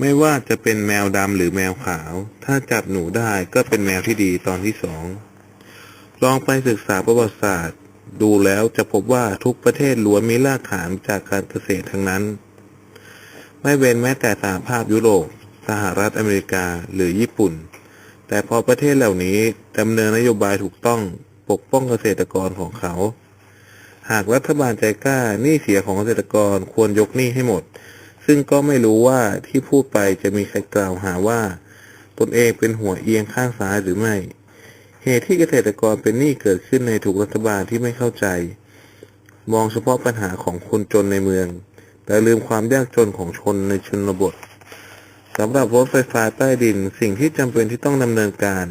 ไม่ว่าจะเป็นแมวดำหรือแมวขาว ถ้าจับหนูได้ก็เป็นแมวที่ดีตอนที่สอง ลองไปศึกษาประวัติศาสตร์ ดูแล้วจะพบว่าทุกประเทศล้วนมีรากฐานจากการเกษตรทั้งนั้น ไม่เว้นแม้แต่สหภาพยุโรป สหรัฐอเมริกาหรือญี่ปุ่น แต่พอประเทศเหล่านี้ดำเนินนโยบายถูกต้องปกป้องเกษตรกรของเขา หากรัฐบาลใจกล้าหนี้เสียของเกษตรกรควรยกหนี้ให้หมด ซึ่งก็ไม่รู้ว่าที่พูดไปจะมีใครกล่าวหาว่า ตนเองเป็นหัวเอียงข้างซ้ายหรือไม่ เหตุที่เกษตรกรเป็นหนี้เกิดขึ้นในถูกรัฐบาลที่ไม่เข้าใจ มองเฉพาะปัญหาของคนจนในเมือง แต่ลืมความยากจนของชนในชนบทสำหรับรถไฟฟ้าใต้ดินสิ่งที่จำเป็นที่ต้องดำเนินการ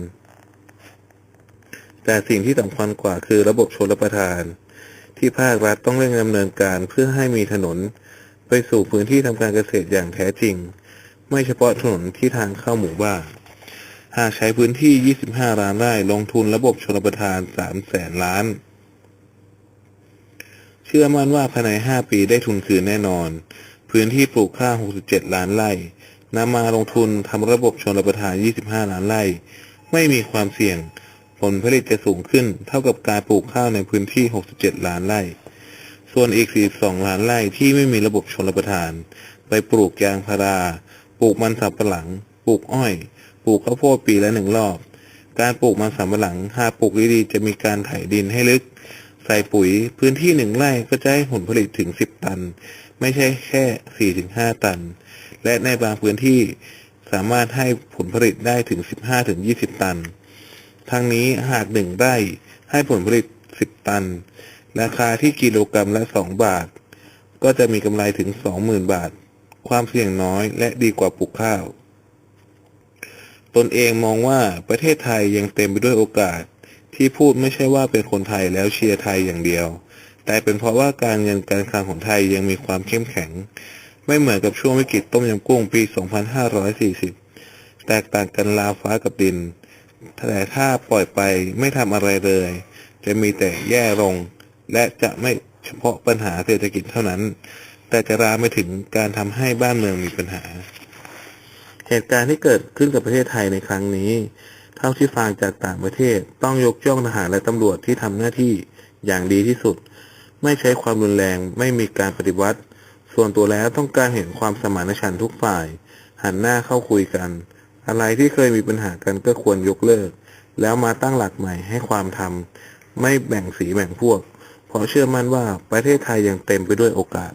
แต่สิ่งที่สำคัญกว่าคือระบบชลประทาน ที่ภาครัฐต้องเร่งดำเนินการเพื่อให้มีถนน ไปสู่พื้นที่ทำการเกษตรอย่างแท้จริง ไม่เฉพาะถนนที่ทางเข้าหมู่บ้านหากใช้พื้นที่ 25 ล้านไร่ลงทุนระบบชลประทาน 3 แสนล้าน เชื่อมั่นว่าภายใน 5 ปีได้ทุนคืนแน่นอน พื้นที่ปลูกข้าว 67 ล้านไร่นำมาลงทุนทำระบบชลประทาน 25 ล้านไร่ ไม่มีความเสี่ยง ผลผลิตจะสูงขึ้นเท่ากับการปลูกข้าวในพื้นที่ 67 ล้านไร่ ส่วนอีก 42 ล้านไร่ที่ไม่มีระบบชลประทาน ไปปลูกยางพารา ปลูกมันสำปะหลัง ปลูกอ้อย ปลูกข้าวโพดปีละหนึ่งรอบ การปลูกมันสำปะหลังหากปลูกดีๆจะมีการไถดินให้ลึก ใส่ปุ๋ยพื้นที่หนึ่งไร่ก็จะให้ผลผลิตถึง 10 ตัน ไม่ใช่แค่ 4-5 ตัน และในบางพื้นที่สามารถให้ผลผลิตได้ถึง 15-20 ตัน ทั้งนี้หากหนึ่งไร่ให้ผลผลิต 10 ตัน ราคาที่กิโลกรรัมละ 2 บาท ก็จะมีกำไรถึง 20,000 บาท ความเสี่ยงน้อยและดีกว่าปลูกข้าว ตนเองมองว่าประเทศไทยยังเต็มไปด้วยโอกาส ที่พูดไม่ใช่ว่าเป็นคนไทยแล้วเชียร์ไทยอย่างเดียว แต่เป็นเพราะว่าการเงินการคลังของไทยยังมีความเข้มแข็ง ไม่เหมือนกับช่วงวิกฤตต้มยำกุ้งปี 2540 แตกต่างกันราวฟ้ากับดินแต่ถ้าปล่อยไปไม่ทำอะไรเลย จะมีแต่แย่ลง และจะไม่เฉพาะปัญหาเศรษฐกิจเท่านั้น แต่จะรามไปถึงการทำให้บ้านเมืองมีปัญหา เหตุการณ์ที่เกิดขึ้นกับประเทศไทยในครั้งนี้ เท่าที่ฟังจากต่างประเทศต้องยกย่องทหารและตำรวจที่ทำหน้าที่อย่างดีที่สุด ไม่ใช้ความรุนแรงไม่มีการปฏิวัติ ส่วนตัวแล้วต้องการเห็นความสมานฉันท์ทุกฝ่าย หันหน้าเข้าคุยกัน อะไรที่เคยมีปัญหากันก็ควรยกเลิก แล้วมาตั้งหลักใหม่ให้ความธรรมไม่แบ่งสีแบ่งพวก เพราะเชื่อมั่นว่าประเทศไทยยังเต็มไปด้วยโอกาส